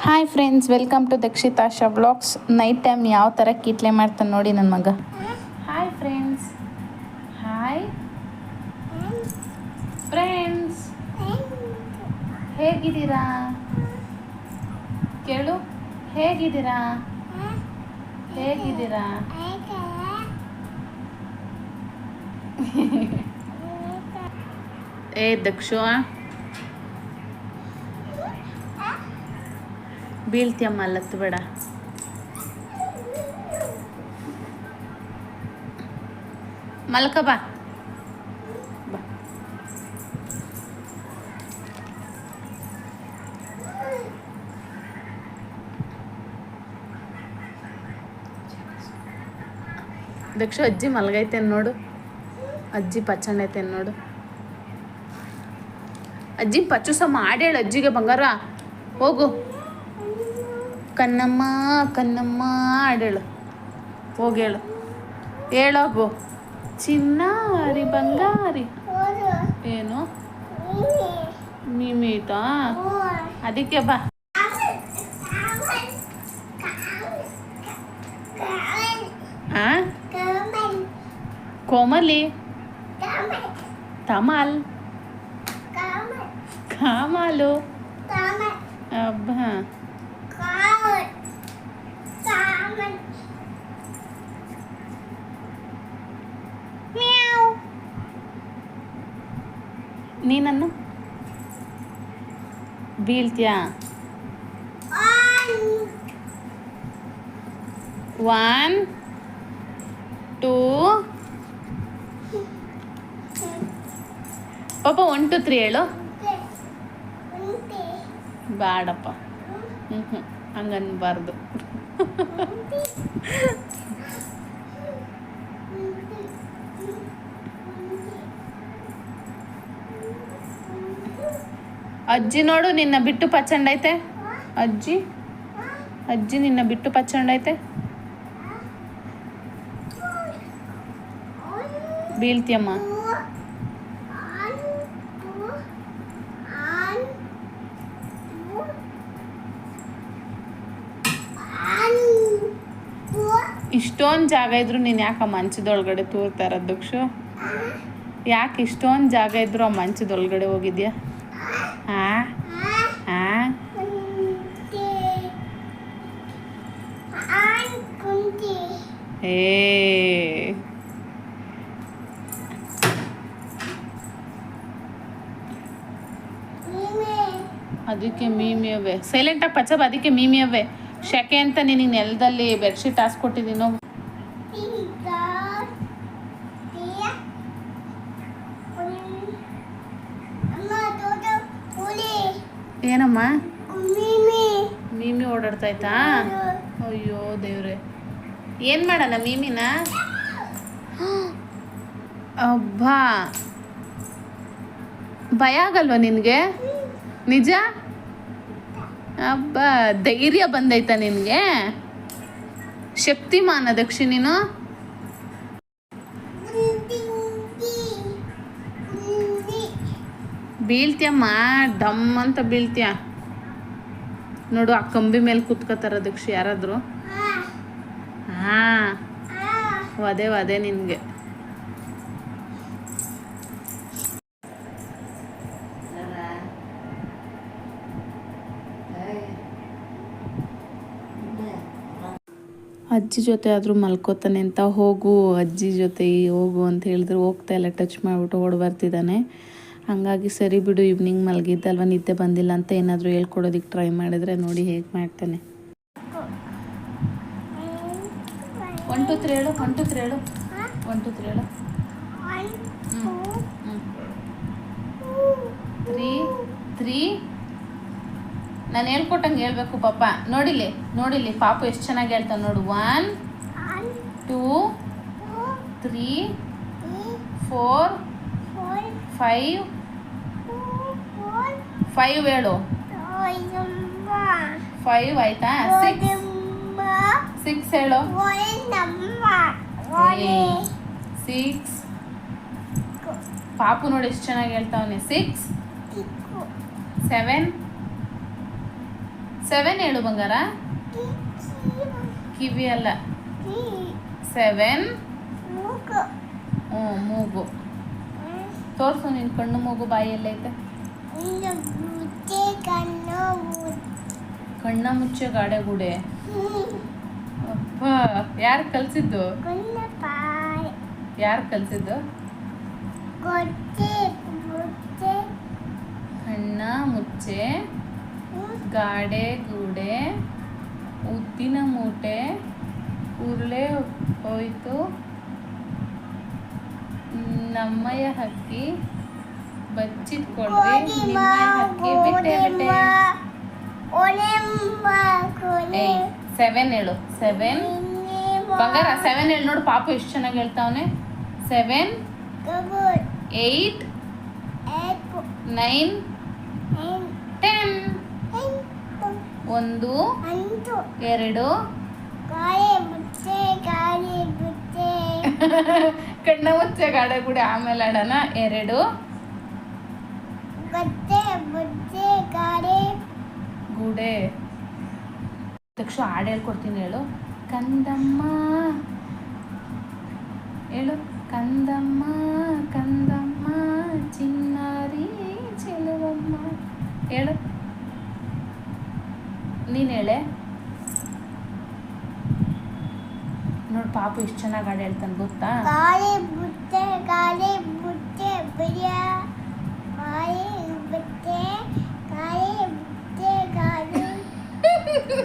Hi friends welcome to ದಕ್ಷಿತಾಶಾ blogs night time ಯಾವ ಥರ ಕೀಟ್ಲೆ ಮಾಡ್ತಾನೆ ನೋಡಿ ನನ್ನ ಮಗ. ಹಾಯ್ ಫ್ರೆಂಡ್ಸ್ ಹಾಯ್ ಫ್ರೆಂಡ್ಸ್ ಹೇಗಿದ್ದೀರಾ? ಕೇಳು. ಹೇಗಿದ್ದೀರಾ? ಹೇಗಿದ್ದೀರಾ? ಏ ದಕ್ಷು ಬೀಳ್ತೀಯಮ್ಮ ಅಲ್ಲತ್ತು ಬೇಡ. ಮಲ್ಕ ಬಾ. ದಕ್ಷು ಅಜ್ಜಿ ಮಲಗೈತೆ ನೋಡು. ಅಜ್ಜಿ ಪಚ್ಚಂಡೈತೆ ನೋಡು. ಅಜ್ಜಿ ಪಚ್ಚುಸ ಮಾಡೇಳು ಅಜ್ಜಿಗೆ ಬಂಗಾರ. ಹೋಗು. ಕಣ್ಣಮ್ಮ ಕನ್ನಮ್ಮ ಆಡೇಳು. ಹೋಗೇಳು. ಹೇಳೋಗು. ಚಿನ್ನಾರಿ ಬಂಗಾರಿ. ಏನು? ನಿಮಿತಾ? ಅದಕ್ಕೆ ಬಾ. ಕೋಮಲಿ? ತಮಾಲ್? ಕಾಮಾಲು. ಅಬ್ಬಾ. ನೀನನ್ನು ಬೀಳ್ತೀಯಾ ಒನ್ ಟೂ ಪಾಪ ಒನ್ ಟು ತ್ರೀ ಹೇಳು ಬೇಡಪ್ಪ ಹ್ಞೂ ಹ್ಞೂ ಹಂಗನ್ಬಾರ್ದು ಅಜ್ಜಿ ನೋಡು ನಿನ್ನ ಬಿಟ್ಟು ಪಚ್ಚಂಡೈತೆ ಅಜ್ಜಿ ಅಜ್ಜಿ ನಿನ್ನ ಬಿಟ್ಟು ಪಚ್ಚಂಡೈತೆ ಬೀಳ್ತೀಯಮ್ಮ ಇಷ್ಟೊಂದು ಜಾಗ ಇದ್ರು ನೀನು ಯಾಕೆ ಆ ಮಂಚದೊಳಗಡೆ ತೂರ್ತಾ ಇರೋದು ದಕ್ಷು ಯಾಕೆ ಇಷ್ಟೊಂದು ಜಾಗ ಇದ್ರು ಆ ಮಂಚದೊಳಗಡೆ ಹೋಗಿದ್ಯಾ ಹಾ ಹಾ ಏ ಅದಕ್ಕೆ ಮೀಮಿ ಅವೆ ಸೈಲೆಂಟಾಗಿ ಪಚ್ಚಬ ಅದಕ್ಕೆ ಮೀಮಿ ಅವೆ ಶೆಕೆ ಅಂತ ನಿನಗೆ ನೆಲದಲ್ಲಿ ಬೆಡ್ಶೀಟ್ ಹಾಸ್ಕೊಟ್ಟಿದ್ದೀನೋ ಏನಮ್ಮ? ಮೀಮಿ ಓಡಾಡ್ತಾಯ್ತಾ ಅಯ್ಯೋ ದೇವ್ರೆ. ಏನು ಮಾಡೋಣ ಮೀಮಿನ? ಅಬ್ಬಾ. ಭಯ ಆಗಲ್ವಾ ನಿನಗೆ? ನಿಜ? ಅಬ್ಬ ಧೈರ್ಯ ಬಂದೈತಾ ನಿನಗೆ? ಶಕ್ತಿಮಾನ ದಕ್ಷಿ ನೀನು? ಬೀಳ್ತೀಯಮ್ಮ ಡಮ್ ಅಂತ ಬೀಳ್ತೀಯ. ನೋಡು ಆ ಕಂಬಿ ಮೇಲೆ ಕುತ್ಕೋತಾರ ದಕ್ಷಿ ಯಾರಾದರೂ? ಹಾ. ಅದೇ ಅದೇ ನಿನಗೆ. ಅಜ್ಜಿ ಜೊತೆ ಆದರೂ ಮಲ್ಕೋತಾನೆ ಅಂತ, ಹೋಗು ಅಜ್ಜಿ ಜೊತೆ ಹೋಗು ಅಂತ ಹೇಳಿದ್ರು ಹೋಗ್ತಾ ಇಲ್ಲ ಟಚ್ ಮಾಡಿಬಿಟ್ಟು ಓಡಿ ಬರ್ತಿದ್ದಾನೆ. ಹಾಗಾಗಿ ಸರಿ ಬಿಡು ಈವ್ನಿಂಗ್ ಮಲಗಿದ್ದಲ್ವ ನಿದ್ದೆ ಬಂದಿಲ್ಲ ಅಂತ ಏನಾದರೂ ಹೇಳ್ಕೊಡೋದಿಕ್ಕೆ ಟ್ರೈ ಮಾಡಿದ್ರೆ ನೋಡಿ ಹೇಗೆ ಮಾಡ್ತಾನೆ. ಒನ್ ಟು ತ್ರೀ ಹೇಳು ಒನ್ ಟು ತ್ರೀ ಹೇಳು. ಒನ್ ಟು ತ್ರೀ ಹೇಳು. ತ್ರೀ ತ್ರೀ ನಾನು ಹೇಳ್ಕೊಟ್ಟಂಗೆ ಹೇಳ್ಬೇಕು, ಪಾಪ. ನೋಡಿಲಿ ನೋಡಿಲಿ ಪಾಪು ಎಷ್ಟು ಚೆನ್ನಾಗಿ ಹೇಳ್ತಾನೆ ನೋಡು. One two three four five five ಹೇಳು. ಫೈವ್ ಆಯ್ತಾ? ಸಿಕ್ಸ್ ಸಿಕ್ಸ್ ಹೇಳು. ಸಿಕ್ಸ್ ಪಾಪು ನೋಡಿ ಎಷ್ಟು ಚೆನ್ನಾಗಿ ಹೇಳ್ತಾವನೆ. ಸಿಕ್ಸ್ ಸೆವೆನ್ ಸೆವೆನ್ ಹೇಳು ಬಂಗಾರ? ಕಿವಿ ಅಲ್ಲ. ಸೆವೆನ್ ಹ್ಞೂ ಮೂಗು. ತೋರಿಸು ನಿನ್ನ ಕಣ್ಣು ಮೂಗು ಬಾಯಿ ಎಲ್ಲೈತೆ ಕಣ್ಣ ಮುಚ್ಚೆ ಗಾಡೆ ಗುಡೆ. ಅಪ್ಪ ಯಾರು ಕಲ್ಸಿದ್ದು? ಯಾರು ಕಲ್ಸಿದ್ದು? ಕಣ್ಣ ಮುಚ್ಚೆ. ಗಾಡೆ ಗೂಡೆ ಉದ್ದಿನ ಮೂಟೆ ಉರುಳೆ ಹೋಯಿತು. ನಮ್ಮಯ್ಯ ಹಕ್ಕಿ ಬಚ್ಚಿಟ್ಕೊಳ್ರಿ ನಿಮ್ಮಯ ಹಕ್ಕಿ ಬಿಟ್ಟೆ ಬಿಟ್ಟೆ. ಸೆವೆನ್ ಹೇಳು ಸೆವೆನ್ ಬಂಗಾರ ಸೆವೆನ್ ಹೇಳಿ ನೋಡು ಪಾಪ ಎಷ್ಟು ಚೆನ್ನಾಗಿ ಹೇಳ್ತಾವನೆ. ಸೆವೆನ್ ಏಯ್ಟ್ ನೈನ್ ಒಂದು ಎರಡು. ಕಣ್ಣ ಮುಚ್ಚೆ ಗಾಡೆ ಗುಡೆ ಆಮೇಲೆ ಆಡೋಣ ಎರಡು. ಗುಡೆ. ತಕ್ಷಣ ಹಾಡು ಹೇಳ್ಕೊಡ್ತೀನಿ ಹೇಳು. ಕಂದಮ್ಮ ಹೇಳು. ಕಂದಮ್ಮ ಕಂದಮ್ಮ ಚಿನ್ನಾರಿ ಚೆಲುವಮ್ಮ. ಹೇಳು. ನೀನು ಹೇಳೆ. ನೋಡಿ ಪಾಪು ಇಷ್ಟು ಚೆನ್ನಾಗಿ ಹಾಡು ಹೇಳ್ತಾನೆ ಗೊತ್ತಾ? ಗಾಳಿ ಬುಟ್ಟೆ ಗಾಳಿ ಬುಟ್ಟೆ ಗಾಳಿ ಬುಟ್ಟೆ ಗಾಳಿ ಬುಟ್ಟೆ ಗಾಳಿ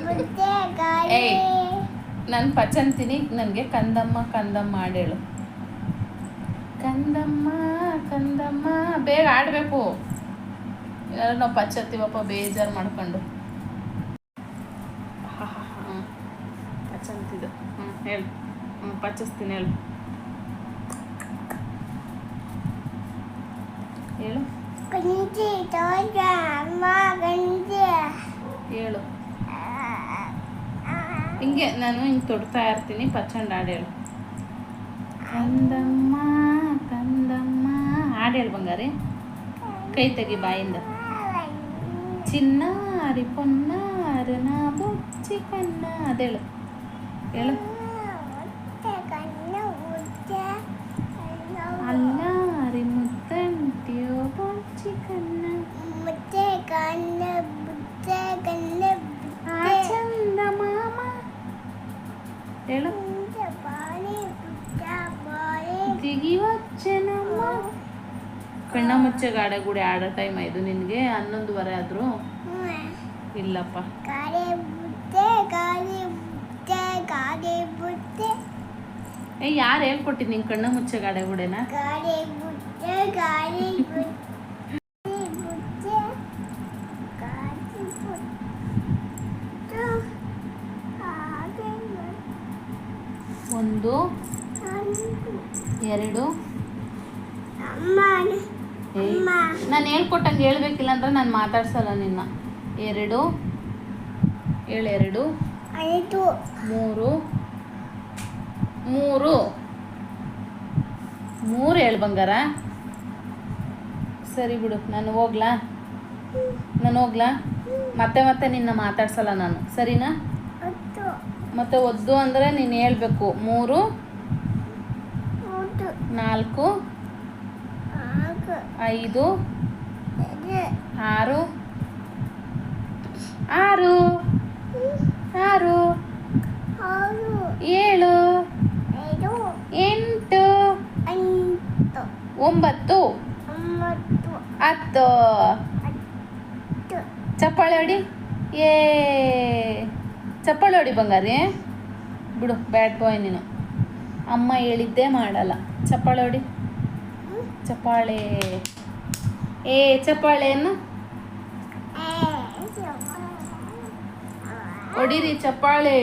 ಬುಟ್ಟೆ ಗಾಳಿ. ನಾನು ಪಚಂತೀನಿ ನನಗೆ ಕಂದಮ್ಮ ಕಂದಮ್ಮ ಹಾಡೇಳು ಕಂದಮ್ಮ ಕಂದಮ್ಮ ಬೇಗ ಆಡಬೇಕು ಏನಾದ್ರು ನಾವು ಪಚ್ಚತ್ತೀವಪ್ಪ ಬೇಜಾರು ಮಾಡ್ಕೊಂಡು ಹ್ಞೂ ಪಚಂತಿದ್ದು ಹ್ಞೂ ಹೇಳು ಹ್ಞೂ ಪಚಿಸ್ತೀನಿ ಹೇಳು ಹೇಳು ಹೇಳು ಹಿಂಗೆ ನಾನು ಹಿಂಗೆ ತೊಡ್ತಾ ಇರ್ತೀನಿ ಪಚ್ಚಂಡ್ ಹಾಡು ಹೇಳು ಕಂದಮ್ಮ ಕಂದಮ್ಮ ಹಾಡು ಹೇಳು ಬಂಗಾರಿ ಕೈ ತೆಗಿ ಬಾಯಿಂದ ಚಿನ್ನಾರಿ ಪೊನ್ನಾರನ ಬುಚ್ಚಿ ಕನ್ನ ಅದೇಳು ಹೇಳು ಮುಚ್ಚೆ ಗಾಡೆ ಗುಡಿ ಆಡೋ ಟೈಮ್ ಇದು ನಿನಗೆ ಹನ್ನೊಂದುವರೆ ಆದರೂ? ಇಲ್ಲಪ್ಪ. ಏ ಯಾರು ಹೇಳ್ಕೊಟ್ಟಿದ್ದು ನಿಂಗೆ ಕಣ್ಣ ಮುಚ್ಚೆ ಗಾಡೆ ಗುಡೆನ ಒಂದು ಎರಡು. ನಾನು ಹೇಳ್ಕೊಟ್ಟಂಗೆ ಹೇಳ್ಬೇಕಿಲ್ಲ ಅಂದ್ರೆ ನಾನು ಮಾತಾಡ್ಸಲ್ಲ ನಿನ್ನ. ಎರಡು ಏಳೆರಡು ಐದು. ಮೂರು ಮೂರು. ಮೂರು ಹೇಳು ಬಂಗಾರ. ಸರಿ ಬಿಡು ನಾನು ಹೋಗ್ಲಾ? ನಾನು ಹೋಗ್ಲಾ? ಮತ್ತೆ ಮತ್ತೆ ನಿನ್ನ ಮಾತಾಡ್ಸಲ್ಲ ನಾನು. ಸರಿನಾ? ಮತ್ತೆ ಒದ್ದು ಅಂದ್ರೆ ನೀನು ಹೇಳ್ಬೇಕು. ಮೂರು ನಾಲ್ಕು ಐದು, ಆರು ಆರು ಆರು, ಏಳು, ಎಂಟು, ಒಂಬತ್ತು, ಹತ್ತು. ಚಪ್ಪಾಳೆ ಹೊಡಿ. ಏ, ಚಪ್ಪಾಳೆ ಹೊಡಿ ಬಂಗಾರಿ. ಬಿಡು ಬ್ಯಾಡ್ ಬಾಯ್ ನೀನು. ಅಮ್ಮ ಹೇಳಿದ್ದೇ ಮಾಡಲ್ಲ. ಚಪ್ಪಾಳೆ ಹೊಡಿ. ಚಪ್ಪಾಳೆ. ಏ, ಚಪ್ಪಾಳೆಯನ್ನು? ಹೊಡಿರಿ ಚಪ್ಪಾಳೆ.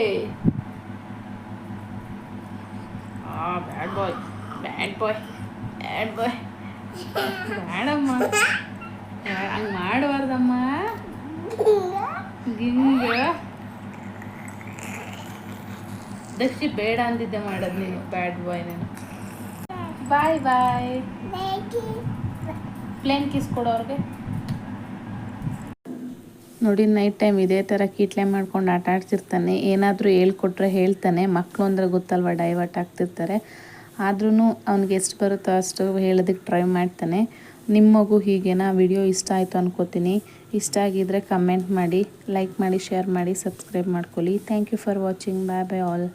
ಆ bad boy bad boy bad boy ಬೇಡಮ್ಮ. ಹಂಗೆ ಮಾಡಬಾರ್ದಮ್ಮ. ಗಿಂಗ ದಕ್ಷಿ ಬೇಡ ಅಂದಿದ್ದೆ ಮಾಡೋದು ನೀನು ಬ್ಯಾಡ್ ಬಾಯ್ ನಾನು. ಬಾಯ್ ಬಾಯ್ ಪ್ಲೇನ್ ಕಿಸ್ ಕೊಡೋರ್ಗೆ ನೋಡಿ ನೈಟ್ ಟೈಮ್ ಇದೇ ಥರ ಕೀಟ್ಲೆ ಮಾಡ್ಕೊಂಡು ಆಟ ಆಡ್ತಿರ್ತಾನೆ. ಏನಾದರೂ ಹೇಳ್ಕೊಟ್ರೆ ಹೇಳ್ತಾನೆ. ಮಕ್ಕಳು ಅಂದರೆ ಗೊತ್ತಲ್ವ ಡೈವರ್ಟ್ ಆಗ್ತಿರ್ತಾರೆ. ಆದ್ರೂ ಅವ್ನಿಗೆ ಎಷ್ಟು ಬರುತ್ತೋ ಅಷ್ಟು ಹೇಳೋದಕ್ಕೆ ಟ್ರೈ ಮಾಡ್ತಾನೆ. ನಿಮ್ಮ ಮಗು ಹೀಗೇನಾ? ವಿಡಿಯೋ ಇಷ್ಟ ಆಯಿತು ಅನ್ಕೋತೀನಿ. ಇಷ್ಟ ಆಗಿದ್ದರೆ ಕಮೆಂಟ್ ಮಾಡಿ ಲೈಕ್ ಮಾಡಿ ಶೇರ್ ಮಾಡಿ ಸಬ್ಸ್ಕ್ರೈಬ್ ಮಾಡ್ಕೊಳ್ಳಿ. Thank you for watching bye bye all